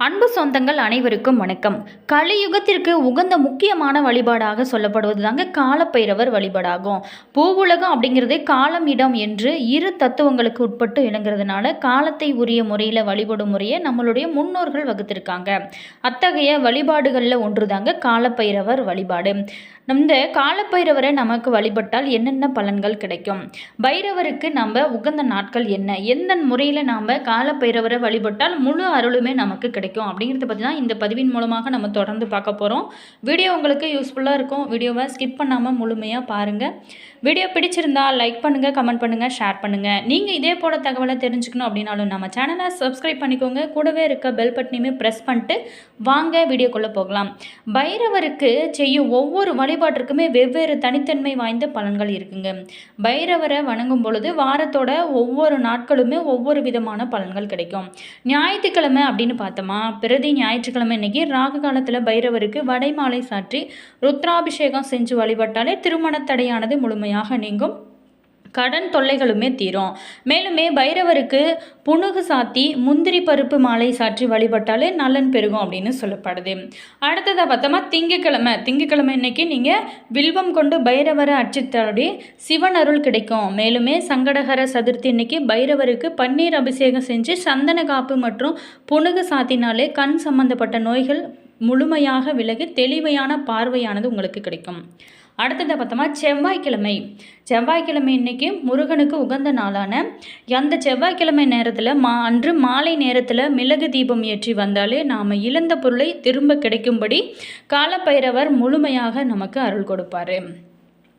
அன்பு சொந்தங்கள் அனைவருக்கும் வணக்கம். கலியுகத்திற்கு உகந்த முக்கியமான வழிபாடாக சொல்லப்படுவது தாங்க காலப்பைரவர் வழிபாடாகும். பூவுலகம் அப்படிங்கிறதே காலம் இடம் என்று இரு தத்துவங்களுக்கு உட்பட்டு இணங்குறதுனால காலத்தை உரிய முறையில் வழிபடும் முறையை நம்மளுடைய முன்னோர்கள் வகுத்திருக்காங்க. அத்தகைய வழிபாடுகளில் ஒன்று தாங்க காலப்பைரவர் வழிபாடு. இந்த காலப்பைரவரை நமக்கு வழிபட்டால் என்னென்ன பலன்கள் கிடைக்கும்? பைரவருக்கு நம்ம உகந்த நாட்கள் என்ன? எந்த முறையில் நாம் காலப்பைரவரை வழிபட்டால் முழு அருளுமே நமக்கு கிடைக்கும்? அப்படிங்கிறத அப்படிங்கிறது தான் இந்த பதிவின் மூலமாக நம்ம தொடர்ந்து பார்க்க போகிறோம் வீடியோ உங்களுக்கு யூஸ்ஃபுல்லாக இருக்கும். வீடியோவை ஸ்கிப் பண்ணாமல் முழுமையாக பாருங்கள் வீடியோ பிடிச்சிருந்தா லைக் பண்ணுங்கள் கமெண்ட் பண்ணுங்கள் ஷேர் பண்ணுங்கள் நீங்கள் இதே போல தகவலை தெரிஞ்சுக்கணும் அப்படின்னாலும் நம்ம சேனலை சப்ஸ்கிரைப் பண்ணிக்கோங்க. கூடவே இருக்க பெல் பட்டனையுமே ப்ரெஸ் பண்ணிட்டு வாங்க வீடியோக்குள்ளே போகலாம். பைரவருக்கு செய்யும் ஒவ்வொரு வழிபாட்டிற்குமே வெவ்வேறு தனித்தன்மை வாய்ந்த பலன்கள் இருக்குங்க. பைரவரை வணங்கும் பொழுது வாரத்தோட ஒவ்வொரு நாட்களுமே ஒவ்வொரு விதமான பலன்கள் கிடைக்கும். ஞாயிற்றுக்கிழமை அப்படின்னு பார்த்தோமா பிரதி ஞாயிற்றுக்கிழமை இன்னைக்கு ராகு காலத்தில் பைரவருக்கு வடைமாலை சாற்றி ருத்ராபிஷேகம் செஞ்சு வழிபட்டாலே திருமணத் தடையானது முழுமையாக நீங்கும். கடன் தொல்லைகளுமே தீரும். மேலுமே பைரவருக்கு புணுகு சாத்தி முந்திரி பருப்பு மாலை சாற்றி வழிபட்டாலே நலன் பெருகும் அப்படின்னு சொல்லப்படுது. அடுத்ததாக பார்த்தோமா திங்கக்கிழமை. திங்கக்கிழமை இன்னைக்கு நீங்கள் வில்வம் கொண்டு பைரவரை அர்ச்சித்தாடி சிவன் அருள் கிடைக்கும். மேலுமே சங்கடகர சதுர்த்தி இன்னைக்கு பைரவருக்கு பன்னீர் அபிஷேகம் செஞ்சு சந்தன காப்பு மற்றும் புணுகு சாத்தினாலே கண் சம்பந்தப்பட்ட நோய்கள் முழுமையாக விலகி தெளிவையான பார்வையானது உங்களுக்கு கிடைக்கும். அடுத்ததை பார்த்தோமா செவ்வாய்க்கிழமை. செவ்வாய்க்கிழமை இன்னைக்கு முருகனுக்கு உகந்த நாளான அந்த செவ்வாய்க்கிழமை நேரத்தில் மா அன்று மாலை நேரத்தில் மிளகு தீபம் ஏற்றி வந்தாலே நாம் இழந்த பொருளை திரும்ப கிடைக்கும்படி காலப்பைரவர் முழுமையாக நமக்கு அருள் கொடுப்பார்.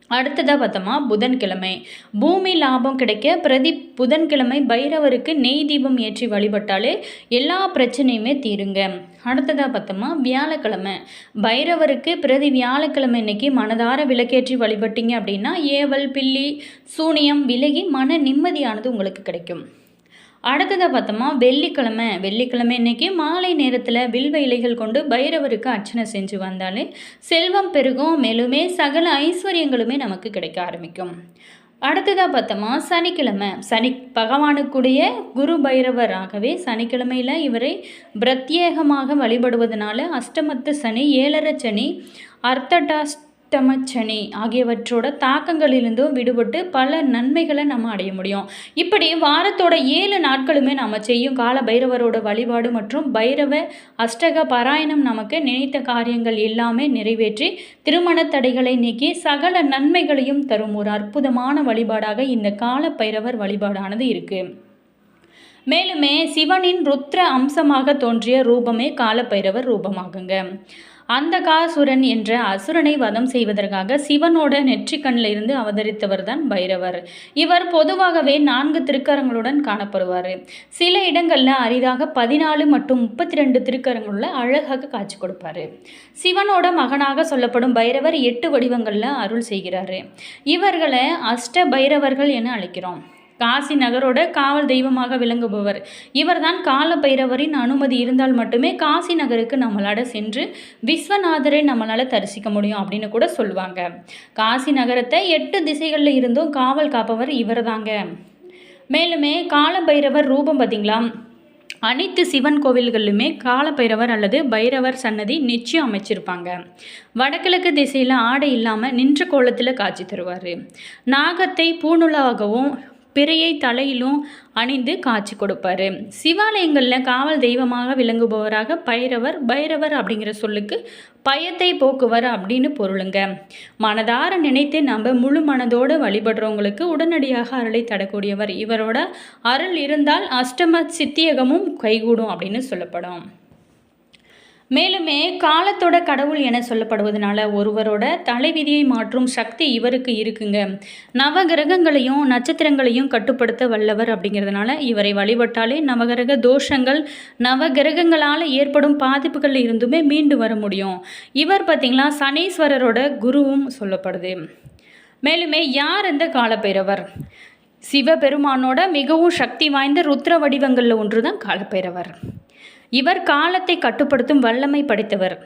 அடுத்ததாக பார்த்தோமா புதன்கிழமை. பூமி லாபம் கிடைக்க பிரதி புதன்கிழமை பைரவருக்கு நெய் தீபம் ஏற்றி வழிபட்டாலே எல்லா பிரச்சனையுமே தீருங்க. அடுத்ததாக பார்த்தோமா வியாழக்கிழமை. பைரவருக்கு பிரதி வியாழக்கிழமை இன்னைக்கு மனதார விளக்கேற்றி வழிபட்டீங்க அப்படின்னா ஏவல் பில்லி சூனியம் விலகி மன நிம்மதியானது உங்களுக்கு கிடைக்கும். அடுத்ததாக பார்த்தோமா வெள்ளிக்கிழமை. வெள்ளிக்கிழமை இன்றைக்கி மாலை நேரத்தில் வில்வ இலைகள் கொண்டு பைரவருக்கு அர்ச்சனை செஞ்சு வந்தாலே செல்வம் பெருகும் மேலுமே சகல ஐஸ்வர்யங்களுமே நமக்கு கிடைக்க ஆரம்பிக்கும். அடுத்ததாக பார்த்தோமா சனிக்கிழமை. சனி பகவானுக்குடைய குரு பைரவராகவே சனிக்கிழமையில் இவரை பிரத்யேகமாக வழிபடுவதனால அஷ்டமத்து சனி ஏழரை சனி அர்த்தடாஸ் சனி ஆகியவற்றோட தாக்கங்களிலிருந்தும் விடுபட்டு பல நன்மைகளை நம்ம அடைய முடியும். இப்படி வாரத்தோட ஏழு நாட்களுமே நாம் செய்யும் கால பைரவரோட வழிபாடு மற்றும் பைரவ அஷ்டக பாராயணம் நமக்கு நினைத்த காரியங்கள் எல்லாமே நிறைவேற்றி திருமண தடைகளை நீக்கி சகல நன்மைகளையும் தரும் ஒரு அற்புதமான வழிபாடாக இந்த கால பைரவர் வழிபாடானது இருக்குது மேலுமே சிவனின் ருத்ர அம்சமாக தோன்றிய ரூபமே காலப்பைரவர் ரூபமாகுங்க. அந்த காசுரன் என்ற அசுரனை வதம் செய்வதற்காக சிவனோட நெற்றிக்கண்ணில் இருந்து அவதரித்தவர் தான் பைரவர். இவர் பொதுவாகவே நான்கு திருக்கரங்களுடன் காணப்படுவார். சில இடங்களில் அரிதாக பதினாலு மற்றும் முப்பத்தி ரெண்டு திருக்கரங்களில் அழகாக காட்சி கொடுப்பார். சிவனோட மகனாக சொல்லப்படும் பைரவர் எட்டு வடிவங்களில் அருள் செய்கிறார். இவர்களை அஷ்ட பைரவர்கள் என அழைக்கிறோம். காசி நகரோட காவல் தெய்வமாக விளங்குபவர். இவர்தான் கால பைரவரின் அனுமதி இருந்தால் மட்டுமே காசி நகருக்கு நம்மளால சென்று விஸ்வநாதரை நம்மளால் தரிசிக்க முடியும் அப்படின்னு கூட சொல்லுவாங்க. காசி நகரத்தை எட்டு திசைகளில் இருந்தும் காவல் காப்பவர் இவர்தாங்க. மேலுமே கால பைரவர் ரூபம் பார்த்தீங்களா அனைத்து சிவன் கோவில்களிலுமே காலபைரவர் அல்லது பைரவர் சன்னதி நிச்சயம் அமைச்சிருப்பாங்க. வடகிழக்கு திசையில் ஆடை இல்லாமல் நின்ற கோலத்தில் காட்சி தருவார். நாகத்தை பூணுலாகவும் பிறையை தலையிலும் அணிந்து காட்சி கொடுப்பாரு. சிவாலயங்களில் காவல் தெய்வமாக விளங்குபவராக பைரவர் பைரவர் அப்படிங்கிற சொல்லுக்கு பயத்தை போக்குவர் அப்படின்னு பொருளுங்க. மனதார நினைத்து நம்ம முழு மனதோடு வழிபடுறவங்களுக்கு உடனடியாக அருளை தரக்கூடியவர். இவரோட அருள் இருந்தால் அஷ்டம சித்தியகமும் கைகூடும் அப்படின்னு சொல்லப்படும். மேலுமே காலத்தோட கடவுள் என சொல்லப்படுவதனால ஒருவரோட தலைவிதியை மாற்றும் சக்தி இவருக்கு இருக்குங்க. நவ கிரகங்களையும் நட்சத்திரங்களையும் கட்டுப்படுத்த வல்லவர் அப்படிங்கிறதுனால இவரை வழிபட்டாலே நவகிரக தோஷங்கள் நவ கிரகங்களால் ஏற்படும் பாதிப்புகள் இருந்துமே மீண்டு வர முடியும். இவர் பார்த்திங்களா சனீஸ்வரரோட குருவும் சொல்லப்படுது. மேலுமே யார் இந்த காலப்பைரவர்? சிவபெருமானோட மிகவும் சக்தி வாய்ந்த ருத்ர வடிவங்களில் ஒன்று தான் காலப்பைரவர். இவர் காலத்தை கட்டுப்படுத்தும் வல்லமை படைத்தவர்.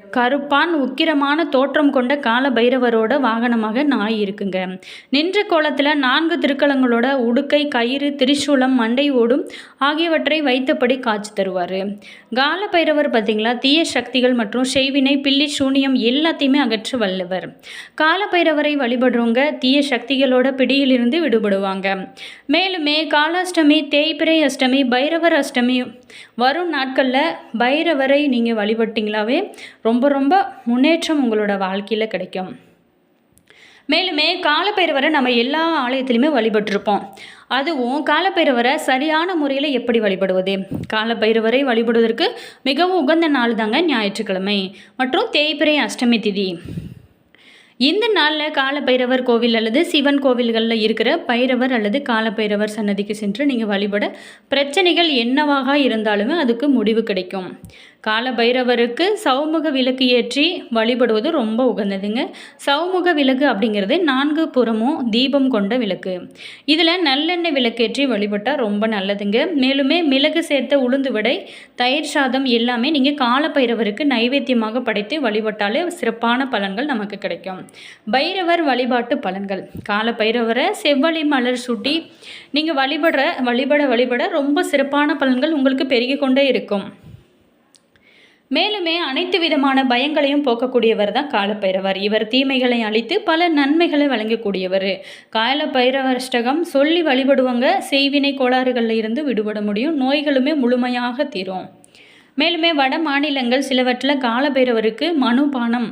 கருப்பான் உக்கிரமான தோற்றம் கொண்ட கால பைரவரோட வாகனமாக நாய் இருக்குங்க நின்ற கோலத்தில் நான்கு திருக்கலங்களோட உடுக்கை கயிறு திரிசூலம் மண்டை ஓடும் ஆகியவற்றை வைத்தபடி காட்சி தருவார். கால பைரவர் பார்த்திங்களா தீய சக்திகள் மற்றும் செய்வினை பில்லி சூனியம் எல்லாத்தையுமே அகற்ற வல்லவர். கால பைரவரை வழிபடுறவங்க தீய சக்திகளோட பிடியிலிருந்து விடுபடுவாங்க. மேலுமே காலாஷ்டமி தேய்பிரை அஷ்டமி பைரவர் அஷ்டமி வரும் நாட்களில் பைரவரை நீங்கள் வழிபட்டிங்களாவே ரொம்ப ரொம்ப முன்னேற்றம் உங்களோட வாழ்க்கையில் கிடைக்கும். மேலுமே காலப்பைரவரை நம்ம எல்லா ஆலயத்திலையுமே வழிபட்டிருப்போம். அதுவும் காலப்பைரவரை சரியான முறையில் எப்படி வழிபடுவது? காலப்பைரவரை வழிபடுவதற்கு மிகவும் உகந்த நாள் தாங்க ஞாயிற்றுக்கிழமை. மற்றும் தேய்பிரை அஷ்டமி திதி. இந்த நாளில் காலபைரவர் கோவில் அல்லது சிவன் கோவில்களில் இருக்கிற பைரவர் அல்லது காலபைரவர் சன்னதிக்கு சென்று நீங்கள் வழிபட பிரச்சனைகள் என்னவாக இருந்தாலுமே அதுக்கு முடிவு கிடைக்கும். கால பைரவருக்கு சௌமுக விளக்கு ஏற்றி வழிபடுவது ரொம்ப உகந்ததுங்க. சௌமுக விளக்கு அப்படிங்கிறது நான்கு புறமும் தீபம் கொண்ட விளக்கு. இதில் நல்லெண்ணெய் விளக்கேற்றி வழிபட்டால் ரொம்ப நல்லதுங்க. மேலுமே மிளகு சேர்த்த உளுந்து வடை தயிர் சாதம் எல்லாமே நீங்கள் கால பைரவருக்கு நைவேத்தியமாக படைத்து வழிபட்டாலே சிறப்பான பலன்கள் நமக்கு கிடைக்கும். பைரவர் வழிபாட்டு பலன்கள். கால பைரவரை செவ்வழி மலர் சுட்டி நீங்கள் வழிபடுற வழிபட வழிபட ரொம்ப சிறப்பான பலன்கள் உங்களுக்கு பெருகி கொண்டே இருக்கும். மேலுமே அனைத்து விதமான பயங்களையும் போக்கக்கூடியவர் தான் காலப்பைரவர். இவர் தீமைகளை அழித்து பல நன்மைகளை வழங்கக்கூடியவர். காலப்பைரவஷ்டகம் சொல்லி வழிபடுவாங்க செய்வினை கோளாறுகளில் இருந்து விடுபட முடியும். நோய்களுமே முழுமையாக தீரும். மேலுமே வட மாநிலங்கள் சிலவற்றில் காலபைரவருக்கு மனுபானம்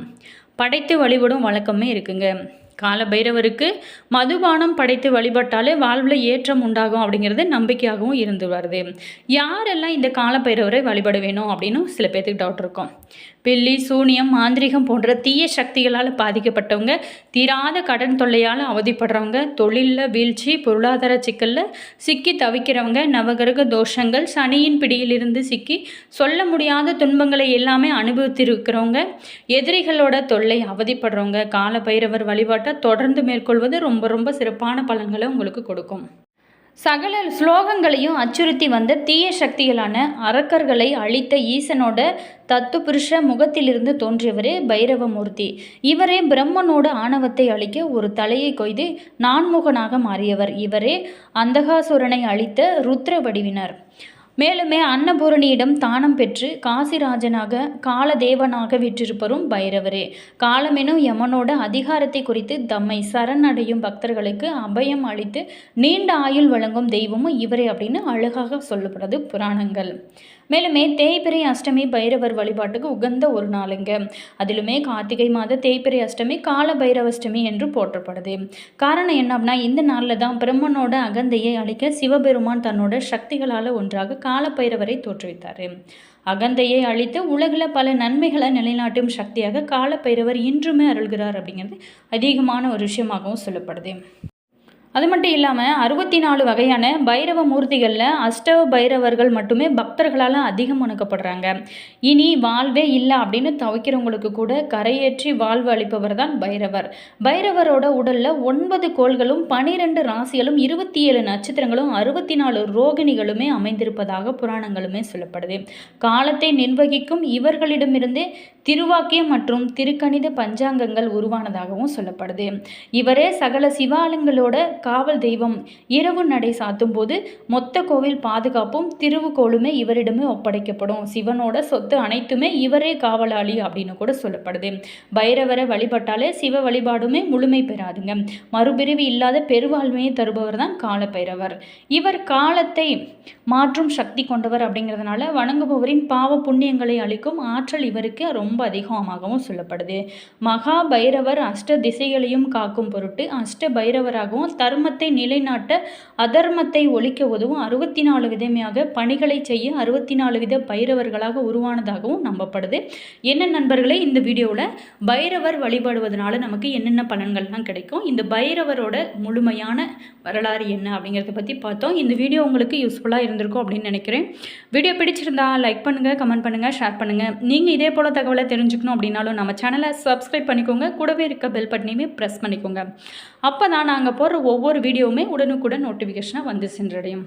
படைத்து வழிபடும் வழக்கமே இருக்குங்க. கால பைரவருக்கு மதுபானம் படைத்து வழிபட்டாலே வாழ்வில் ஏற்றம் உண்டாகும் அப்படிங்கிறது நம்பிக்கையாகவும் இருந்து வருது. யாரெல்லாம் இந்த கால பைரவரை வழிபட வேணும் அப்படின்னு சில பேர்த்துக்கு டவுட் இருக்கும். பில்லி சூனியம் மாந்திரிகம் போன்ற தீய சக்திகளால் பாதிக்கப்பட்டவங்க தீராத கடன் தொல்லையால் அவதிப்படுறவங்க தொழிலில் வீழ்ச்சி பொருளாதார சிக்கலில் சிக்கி தவிக்கிறவங்க நவகிரக தோஷங்கள் சனியின் பிடியிலிருந்து சிக்கி சொல்ல முடியாத துன்பங்களை எல்லாமே அனுபவித்திருக்கிறவங்க எதிரிகளோட தொல்லை அவதிப்படுறவங்க கால பைரவர் வழிபாட்டை தொடர்ந்து மேற்கொள்வது ரொம்ப ரொம்ப சிறப்பான பலன்களை உங்களுக்கு கொடுக்கும். சகல ஸ்லோகங்களையும் அச்சுறுத்தி வந்த தீய சக்திகளான அரக்கர்களை அழித்த ஈசனோட தத்து புருஷ முகத்திலிருந்து தோன்றியவரே பைரவமூர்த்தி. இவரே பிரம்மனோட ஆணவத்தை அழிக்க ஒரு தலையை கொய்து நான்முகனாக மாறியவர். இவரே அந்தகாசுரனை அழித்த ருத்ர வடிவினர் மேலுமே அன்னபூரணியிடம் தானம் பெற்று காசிராஜனாக காலதேவனாக விற்றிருப்பரும் பைரவரே. காலமெனும் யமனோட அதிகாரத்தை குறித்து தம்மை சரணடையும் பக்தர்களுக்கு அபயம் அளித்து நீண்ட ஆயுள் வழங்கும் தெய்வமும் இவரே அப்படின்னு அழகாக சொல்லப்படுது புராணங்கள். மேலுமே தேய்பிரை அஷ்டமி பைரவர் வழிபாட்டுக்கு உகந்த ஒரு நாளுங்க. அதிலுமே கார்த்திகை மாத தேய்பிரை அஷ்டமி கால பைரவஷ்டமி என்று போற்றப்படுது. காரணம் என்ன அப்படின்னா இந்த நாளில் தான் பிரம்மனோட அகந்தையை அழிக்க சிவபெருமான் தன்னோட சக்திகளால் ஒன்றாக கால பைரவரை தோற்றுவித்தார். அகந்தையை அழித்து உலகில் பல நன்மைகளை நிலைநாட்டும் சக்தியாக காலப்பைரவர் இன்றுமே அருள்கிறார் அப்படிங்கிறது அதிகமான ஒரு விஷயமாகவும் சொல்லப்படுது. அது மட்டும் இல்லாமல் அறுபத்தி நாலு வகையான பைரவ மூர்த்திகளில் அஷ்டவ பைரவர்கள் மட்டுமே பக்தர்களால் அதிகம் உணக்கப்படுறாங்க இனி வாழ்வே இல்லை அப்படின்னு தவிக்கிறவங்களுக்கு கூட கரையேற்றி வாழ்வு அளிப்பவர் தான் பைரவர். பைரவரோட உடலில் ஒன்பது கோள்களும் பனிரெண்டு ராசிகளும் இருபத்தி ஏழு நட்சத்திரங்களும் அறுபத்தி நாலு ரோகிணிகளுமே அமைந்திருப்பதாக புராணங்களுமே சொல்லப்படுது. காலத்தை நிர்வகிக்கும் இவர்களிடமிருந்தே திருவாக்கியம் மற்றும் திருக்கணித பஞ்சாங்கங்கள் உருவானதாகவும் சொல்லப்படுது. இவரே சகல சிவாலயங்களோட காவல் தெய்வம். இரவு நடை சாத்தும் போது மொத்த கோவில் பாதுகாப்பும் திருவுகோளுமே இவரிடமே ஒப்படைக்கப்படும். சிவனோட சொத்து அனைத்துமே இவரே காவலாளி அப்படின்னு கூட சொல்லப்படுது. பைரவரை வழிபட்டாலே சிவ வழிபாடுமே முழுமை பெறாதுங்க. மறுபிரிவு இல்லாத பெருவாழ்மையை தருபவர் தான் கால பைரவர் இவர் காலத்தை மாற்றும் சக்தி கொண்டவர் அப்படிங்கிறதுனால வணங்குபவரின் பாவ புண்ணியங்களை அளிக்கும் ஆற்றல் இவருக்கு ரொம்ப ரொம்ப அதிகமாகவும் சொல்லப்படுது. மகா பைரவர் அஷ்ட திசைகளையும் காக்கும் பொருட்டு அஷ்ட பைரவராகவும் தர்மத்தை நிலைநாட்ட அதர்மத்தை ஒழிக்க உதவும் அறுபத்தி நாலு விதமையாக பணிகளை செய்ய அறுபத்தி நாலு வித பைரவர்களாக உருவானதாகவும் நம்பப்படுது. என்ன நண்பர்களே இந்த வீடியோவில் பைரவர் வழிபடுவதனால நமக்கு என்னென்ன பலன்கள்லாம் கிடைக்கும்? இந்த பைரவரோட முழுமையான வரலாறு என்ன அப்படிங்கிறத பற்றி பார்த்தோம். இந்த வீடியோ உங்களுக்கு யூஸ்ஃபுல்லாக இருந்திருக்கும் அப்படின்னு நினைக்கிறேன். வீடியோ பிடிச்சிருந்தா லைக் பண்ணுங்கள் கமெண்ட் பண்ணுங்கள் ஷேர் பண்ணுங்கள் நீங்கள் இதே போல் தகவலை தெரிஞ்சுக்கணும் அப்படின்னாலும் நம்ம சேனலை சப்ஸ்கிரைப் பண்ணிக்கோங்க. கூடவே இருக்க பெல் பட்டனையுமே ப்ரெஸ் பண்ணிக்கோங்க. அப்போ தான் நாங்கள் போடுற ஒவ்வொரு வீடியோவுமே உடனுக்குடன் நோட்டிஃபிகேஷனாக வந்து சென்றடையும்.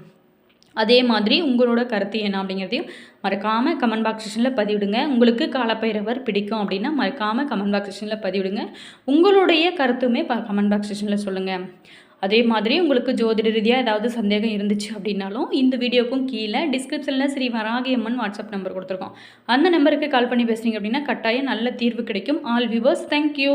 அதே மாதிரி உங்களோட கருத்து என்ன அப்படிங்கிறதையும் மறக்காமல் கமெண்ட் பாக்ஸ் செக்ஷனில் பதிவிடுங்க. உங்களுக்கு காலப்பைரவர் பிடிக்கும் அப்படின்னா மறக்காமல் கமெண்ட் பாக்ஸ் செக்ஷனில் பதிவிடுங்க. உங்களுடைய கருத்துமே ப கமெண்ட் பாக்ஸ் செக்ஷனில் சொல்லுங்கள் அதே மாதிரி உங்களுக்கு ஜோதிட ரீதியாக ஏதாவது சந்தேகம் இருந்துச்சு அப்படின்னாலும் இந்த வீடியோக்கும் கீழே டிஸ்கிரிப்ஷனில் ஸ்ரீ வராகி அம்மன் வாட்ஸ்அப் நம்பர் கொடுத்துருக்கோம். அந்த நம்பருக்கு கால் பண்ணி பேசுனீங்க அப்படின்னா கட்டாயம் நல்ல தீர்வு கிடைக்கும். All viewers thank you